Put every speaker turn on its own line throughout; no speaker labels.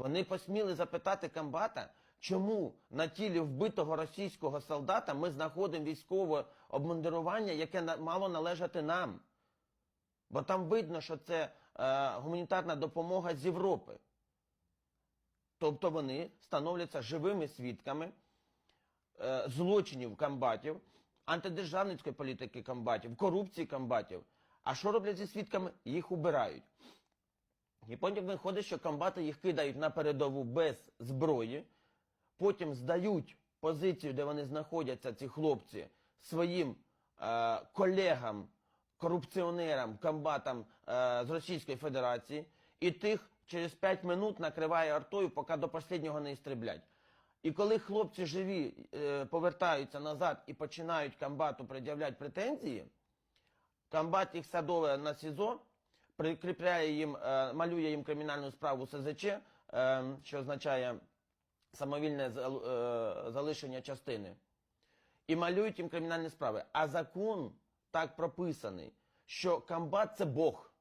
Вони посміли запитати комбата, чому на тілі вбитого російського солдата ми знаходимо військове обмундирування, яке мало належати нам. Бо там видно, що це е, гуманітарна допомога з Європи. Тобто вони становляться живими свідками е, злочинів комбатів, антидержавницької політики комбатів, корупції комбатів. А що роблять зі свідками? Їх убирають. І потім виходить, що комбати їх кидають на передову без зброї, потім здають позицію, де вони знаходяться, ці хлопці, своїм е, колегам, корупціонерам, комбатам е, з Російської Федерації, і тих через 5 минут накриває артою, поки до останнього не істреблять. І коли хлопці живі е, повертаються назад і починають комбату пред'являти претензії, комбат їх садове на СІЗО, прикріпляє їм, е, малює їм кримінальну справу СЗЧ, е, що означає самовільне е, залишення частини. І малюють їм кримінальні справи. А закон так прописаний, що комбат це Бог.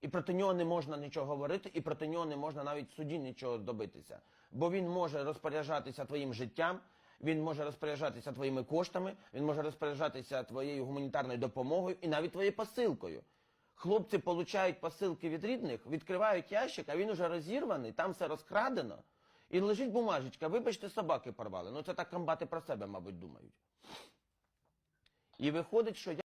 І проти нього не можна нічого говорити, і проти нього не можна навіть в суді нічого добитися. Бо він може розпоряджатися твоїм життям, він може розпоряджатися твоїми коштами, він може розпоряджатися твоєю гуманітарною допомогою і навіть твоєю посилкою. Хлопці получають посилки від рідних, відкривають ящик, а він уже розірваний, там все розкрадено. І лежить бумажечка, вибачте, собаки порвали. Ну це так комбати про себе, мабуть, думають. І виходить, що я.